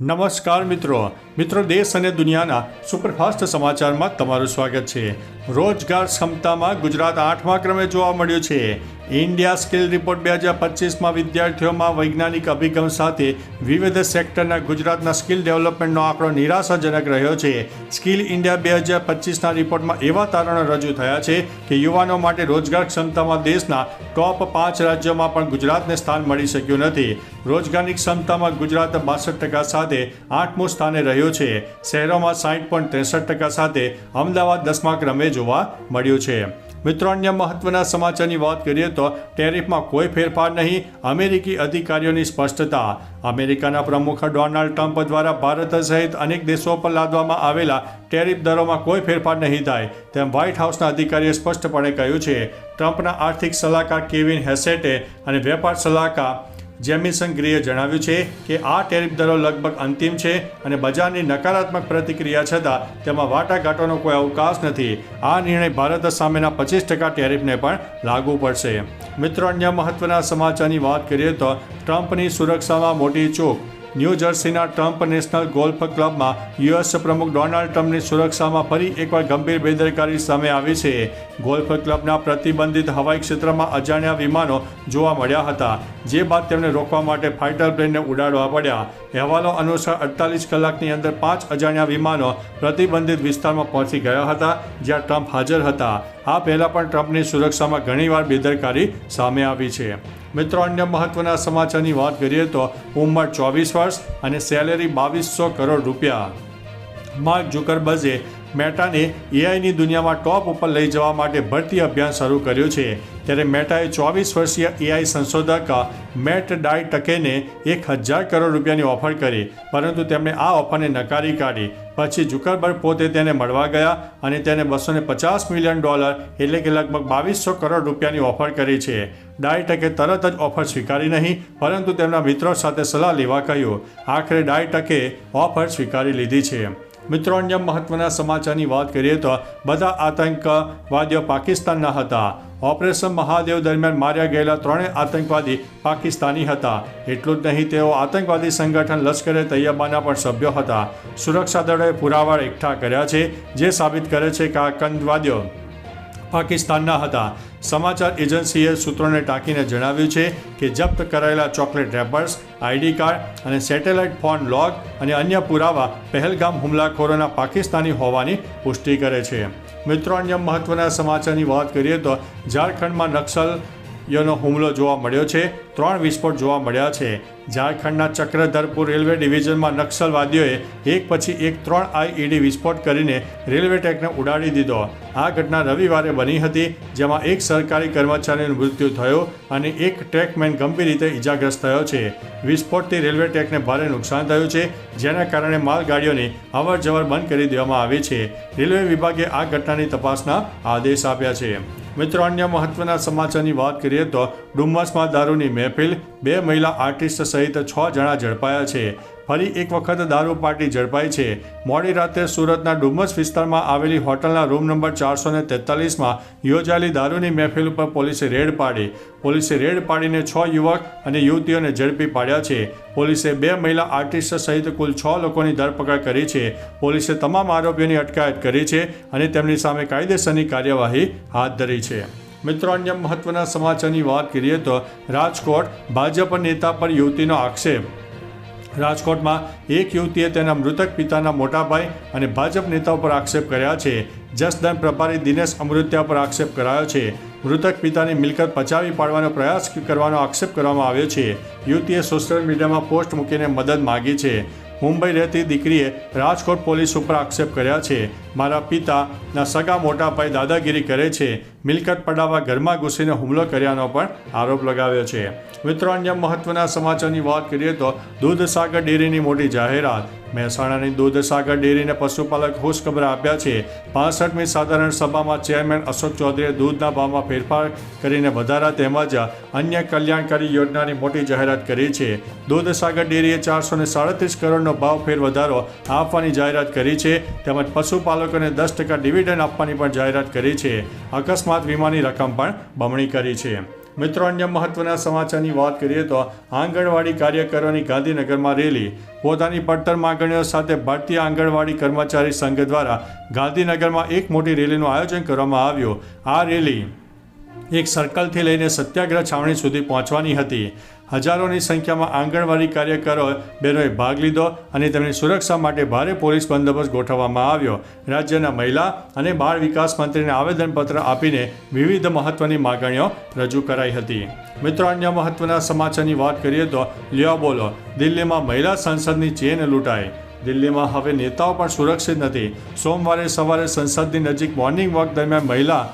નમસ્કાર મિત્રો. મિત્રો, દેશ અને દુનિયાના સુપરફાસ્ટ સમાચારમાં તમારું સ્વાગત છે. રોજગાર ક્ષમતામાં ગુજરાત આઠમા ક્રમે જોવા મળ્યું છે. ઇન્ડિયા સ્કિલ રિપોર્ટ બે હજાર પચીસમાં વિદ્યાર્થીઓમાં વૈજ્ઞાનિક અભિગમ સાથે વિવિધ સેક્ટરના ગુજરાતના સ્કિલ ડેવલપમેન્ટનો આંકડો નિરાશાજનક રહ્યો છે. સ્કિલ ઇન્ડિયા બે હજાર પચીસના રિપોર્ટમાં એવા તારણો રજૂ થયા છે કે યુવાનો માટે રોજગાર ક્ષમતામાં દેશના ટોપ પાંચ રાજ્યોમાં પણ ગુજરાતને સ્થાન મળી શક્યું નથી. રોજગારની ક્ષમતામાં ગુજરાત બાસઠ ટકા સાથે આઠમું સ્થાને રહ્યું છે. શહેરોમાં સાઠ પોઈન્ટ ત્રેસઠ ટકા સાથે અમદાવાદ દસમા ક્રમે જોવા મળ્યું છે. મિત્રો, અન્ય મહત્વના સમાચારની વાત કરીએ તો ટેરિફમાં કોઈ ફેરફાર નહીં, અમેરિકી અધિકારીઓની સ્પષ્ટતા. અમેરિકાના પ્રમુખ ડોનાલ્ડ ટ્રમ્પ દ્વારા ભારત સહિત અનેક દેશો પર લાદવામાં આવેલા ટેરિફ દરોમાં કોઈ ફેરફાર નહીં થાય, તેમ વ્હાઇટ હાઉસના અધિકારીએ સ્પષ્ટપણે કહ્યું છે. ટ્રમ્પના આર્થિક સલાહકાર કેવિન હેસેટે અને વેપાર સલાહકાર જેમિસન ગ્રીએ જણાવ્યું છે કે આ ટેરિફ દરો લગભગ અંતિમ છે અને બજારની નકારાત્મક પ્રતિક્રિયા છતાં તેમાં વાટાઘાટોનો કોઈ અવકાશ નથી. આ નિર્ણય ભારત સામેના પચીસ ટકા ટેરિફને પણ લાગુ પડશે. મિત્રો, અન્ય મહત્વના સમાચારની વાત કરીએ તો ટ્રમ્પની સુરક્ષામાં મોટી ચૂક ન્યૂ જર્સીના ટ્રમ્પ નેશનલ ગોલ્ફ ક્લબમાં યુએસ પ્રમુખ ડોનાલ્ડ ટ્રમ્પની સુરક્ષામાં ફરી એકવાર ગંભીર બેદરકારી સામે આવી છે. ગોલ્ફ ક્લબના પ્રતિબંધિત હવાઈ ક્ષેત્રમાં અજાણ્યા વિમાનો જોવા મળ્યા હતા, જે બાદ તેમને રોકવા માટે ફાઇટર પ્લેનને ઉડાડવા પડ્યા. અહેવાલો અનુસાર અડતાલીસ કલાકની અંદર પાંચ અજાણ્યા વિમાનો પ્રતિબંધિત વિસ્તારમાં પહોંચી ગયા હતા, જ્યાં ટ્રમ્પ હાજર હતા. આ પહેલાં પણ ટ્રમ્પની સુરક્ષામાં ઘણીવાર બેદરકારી સામે આવી છે. મિત્રો, અન્ય મહત્વના સમાચારની વાત કરીએ તો ઉંમર ચોવીસ વર્ષ અને સેલેરી બાવીસો કરોડ રૂપિયા. માર્ક ઝુકરબર્ગે મેટાને એઆઈની દુનિયામાં ટોપ ઉપર લઈ જવા માટે ભરતી અભિયાન શરૂ કર્યું છે. ત્યારે મેટાએ ચોવીસ વર્ષીય એઆઈ સંશોધક મેટ ડાય ટકેને એક હજાર કરોડ રૂપિયાની ઓફર કરી, પરંતુ તેમણે આ ઓફરને નકારી કાઢી. પછી જુકરબર્ગ પોતે તેને મળવા ગયા અને તેને બસો પચાસ મિલિયન ડોલર એટલે કે લગભગ બાવીસો કરોડ રૂપિયાની ઓફર કરી છે. ડાય ટકે તરત જ ઓફર સ્વીકારી નહીં, પરંતુ તેમના મિત્રો સાથે સલાહ લેવા કહ્યું, આખરે ડાય ટકે ઓફર સ્વીકારી લીધી છે. મિત્રો, અન્ય મહત્વના સમાચારની વાત કરીએ તો બધા આતંકવાદીઓ પાકિસ્તાનના હતા. ઓપરેશન મહાદેવ દરમિયાન માર્યા ગયેલા ત્રણેય આતંકવાદી પાકિસ્તાની હતા. એટલું જ નહીં, તેઓ આતંકવાદી સંગઠન લશ્કરે તૈયબાના પણ સભ્યો હતા. સુરક્ષા દળોએ પુરાવા એકઠા કર્યા છે, જે સાબિત કરે છે કે આતંકવાદીઓ પાકિસ્તાનના હતા. સમાચાર એજન્સીએ સૂત્રોને ટાંકીને જણાવ્યું છે કે જપ્ત કરાયેલા ચોકલેટ રેપર્સ, આઈડી કાર્ડ અને સેટેલાઇટ ફોન લોગ અને અન્ય પુરાવા પહેલગામ હુમલાખોરોના પાકિસ્તાની હોવાની પુષ્ટિ કરે છે. મિત્રો, અન્ય મહત્વના સમાચારની વાત કરીએ તો ઝારખંડમાં નક્સલયોનો હુમલો જોવા મળ્યો છે. ત્રણ વિસ્ફોટ જોવા મળ્યા છે. ઝારખંડના ચક્રધરપુર રેલવે ડિવિઝનમાં નક્સલવાદીઓએ એક પછી એક ત્રણ આઈઈડી વિસ્ફોટ કરીને રેલવે ટ્રેકને ઉડાડી દીધો. આ ઘટના રવિવારે બની હતી, જેમાં એક સરકારી કર્મચારીનું મૃત્યુ થયું અને એક ટ્રેકમેન ગંભીર રીતે ઇજાગ્રસ્ત થયો છે. વિસ્ફોટથી રેલવે ટ્રેકને ભારે નુકસાન થયું છે, જેના કારણે માલગાડીઓની અવર જવર બંધ કરી દેવામાં આવી છે. રેલવે વિભાગે આ ઘટનાની તપાસના આદેશ આપ્યા છે. મિત્રો, અન્ય મહત્વના સમાચારની વાત કરીએ તો ડુમ્મસમાં દારૂની મહેફિલ બે મહિલા આર્ટિસ્ટ સહિત છ જણા ઝડપાયા છે. ફરી એક વખત દારૂ પાર્ટી ઝડપાઈ છે. મોડી રાત્રે સુરતના ડુમસ વિસ્તારમાં આવેલી હોટલના રૂમ નંબર ચારસો ને તેતાલીસમાં યોજાયેલી દારૂની મહેફિલ ઉપર પોલીસે રેડ પાડી. પોલીસે રેડ પાડીને છ યુવક અને યુવતીઓને ઝડપી પાડ્યા છે. પોલીસે બે મહિલા આર્ટિસ્ટ સહિત કુલ છ લોકોની ધરપકડ કરી છે. પોલીસે તમામ આરોપીઓની અટકાયત કરી છે અને તેમની સામે કાયદેસરની કાર્યવાહી હાથ ધરી છે. મિત્રો, અન્ય મહત્વના સમાચારની વાત કરીએ તો રાજકોટ ભાજપ નેતા પર યુવતીનો આક્ષેપ. રાજકોટમાં એક યુવતીએ તેના મૃતક પિતાના મોટાભાઈ અને ભાજપ નેતાઓ પર આક્ષેપ કર્યા છે. જસદન પ્રભારી દિનેશ અમૃત્યા પર આક્ષેપ કરાયો છે. મૃતક પિતાની મિલકત પચાવી પાડવાનો પ્રયાસ કરવાનો આક્ષેપ કરવામાં આવ્યો છે. યુવતીએ સોશિયલ મીડિયામાં પોસ્ટ મૂકીને મદદ માગી છે. મુંબઈ રહેતી દીકરીએ રાજકોટ પોલીસ ઉપર આક્ષેપ કર્યા છે. મારા પિતાના સગા મોટાભાઈ દાદાગીરી કરે છે. મિલકત પડાવવા ઘરમાં ઘૂસીને હુમલો કર્યાનો પણ આરોપ લગાવ્યો છે. મિત્રો, અન્ય મહત્વના સમાચારની વાત કરીએ તો દૂધસાગર ડેરીની મોટી જાહેરાત. મહેસાણાની દૂધસાગર ડેરીને પશુપાલક ખુશખબર આપ્યા છે. પાસઠમી સાધારણ સભામાં ચેરમેન અશોક ચૌધરીએ દૂધના ભાવમાં ફેરફાર કરીને વધારા તેમજ અન્ય કલ્યાણકારી યોજનાની મોટી જાહેરાત કરી છે. દૂધસાગર ડેરીએ ચારસો ને સાડત્રીસ કરોડનો ભાવ ફેર વધારો આપવાની જાહેરાત કરી છે તેમજ પશુપાલકોને દસ ટકા ડિવિડન્ડ આપવાની પણ જાહેરાત કરી છે. અકસ્માત વીમાની રકમ પણ બમણી કરી છે. મિત્રો, અન્ય મહત્વના સમાચારની વાત કરીએ તો આંગણવાડી કાર્યકરોની ગાંધીનગરમાં રેલી. પોતાની પડતર માંગણીઓ સાથે ભારતીય આંગણવાડી કર્મચારી સંઘ દ્વારા ગાંધીનગરમાં એક મોટી રેલીનું આયોજન કરવામાં આવ્યું. આ રેલી એક સર્કલથી લઈને સત્યાગ્રહ છાવણી સુધી પહોંચવાની હતી. હજારોની સંખ્યામાં આંગણવાડી કાર્યકરો બહેનોએ ભાગ લીધો અને તેમની સુરક્ષા માટે ભારે પોલીસ બંદોબસ્ત ગોઠવવામાં આવ્યો. રાજ્યના મહિલા અને બાળ વિકાસ મંત્રીને આવેદનપત્ર આપીને વિવિધ મહત્વની માગણીઓ રજૂ કરાઈ હતી. મિત્રો, અન્ય મહત્વના સમાચારની વાત કરીએ તો લ્યો બોલો, દિલ્હીમાં મહિલા સંસદની ચેન લૂંટાઈ. દિલ્હીમાં હવે નેતાઓ પણ સુરક્ષિત નથી. સોમવારે સવારે સંસદની નજીક મોર્નિંગ વોક દરમિયાન મહિલા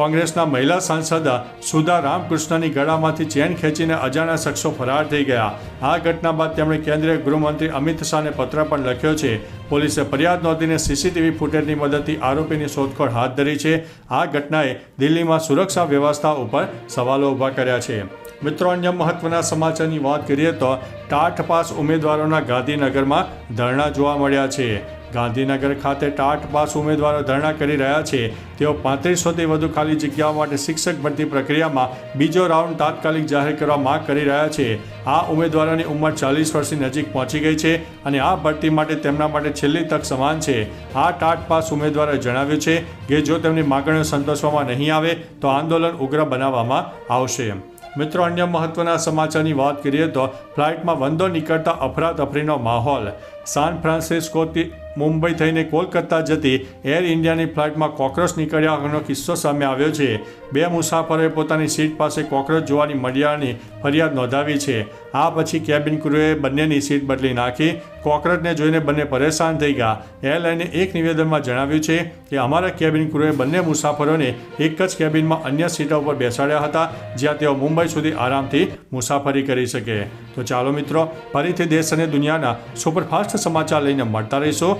કોંગ્રેસના મહિલા સાંસદ સુધા રામકૃષ્ણની ગળામાંથી ચેન ખેંચીને અજાણ્યા શખ્સો ફરાર થઈ ગયા. આ ઘટના બાદ તેમણે કેન્દ્રીય ગૃહમંત્રી અમિત શાહને પત્ર પણ લખ્યો છે. પોલીસે ફરિયાદ નોંધીને સીસીટીવી ફૂટેજની મદદથી આરોપીની શોધખોળ હાથ ધરી છે. આ ઘટનાએ દિલ્હીમાં સુરક્ષા વ્યવસ્થા ઉપર સવાલો ઊભા કર્યા છે. મિત્રો, અન્ય મહત્વના સમાચારની વાત કરીએ તો ટાટ પાસ ઉમેદવારોના ગાંધીનગરમાં ધરણા જોવા મળ્યા છે. ગાંધીનગર ખાતે ટાટ પાસ ઉમેદવારો ધરણા કરી રહ્યા છે. તેઓ પાંત્રીસોથી વધુ ખાલી જગ્યાઓ માટે શિક્ષક ભરતી પ્રક્રિયામાં બીજો રાઉન્ડ તાત્કાલિક જાહેર કરવા માંગ કરી રહ્યા છે. આ ઉમેદવારોની ઉંમર ચાલીસ વર્ષની નજીક પહોંચી ગઈ છે અને આ ભરતી માટે તેમના માટે છેલ્લી તક સમાન છે. આ ટાટ પાસ ઉમેદવારોએ જણાવ્યું છે કે જો તેમની માગણીઓ સંતોષવામાં નહીં આવે, તો આંદોલન ઉગ્ર બનાવવામાં આવશે. મિત્રો, અન્ય મહત્વના સમાચારની વાત કરીએ તો ફ્લાઇટમાં વંદો નીકળતા અફરાતફરીનો માહોલ. સાન ફ્રાન્સિસ્કોથી મુંબઈ થઈને કોલકાતા જતી એર ઇન્ડિયાની ફ્લાઇટમાં કોકરોચ નીકળ્યા હોવાનો કિસ્સો સામે આવ્યો છે. બે મુસાફરોએ પોતાની સીટ પાસે કોકરોચ જોવાની મળ્યાની ફરિયાદ નોંધાવી છે. આ પછી કેબિન ક્રૂએ બંનેની સીટ બદલી નાખી. કોકરોચને જોઈને બંને પરેશાન થઈ ગયા. એરલાઈને એક નિવેદનમાં જણાવ્યું છે કે અમારા કેબિન ક્રૂએ બંને મુસાફરોને એક જ કેબિનમાં અન્ય સીટો ઉપર બેસાડ્યા હતા, જ્યાં તેઓ મુંબઈ સુધી આરામથી મુસાફરી કરી શકે. તો ચાલો મિત્રો, ફરીથી દેશ અને દુનિયાના સુપરફાસ્ટ સમાચાર લઈને મળતા રહીશું.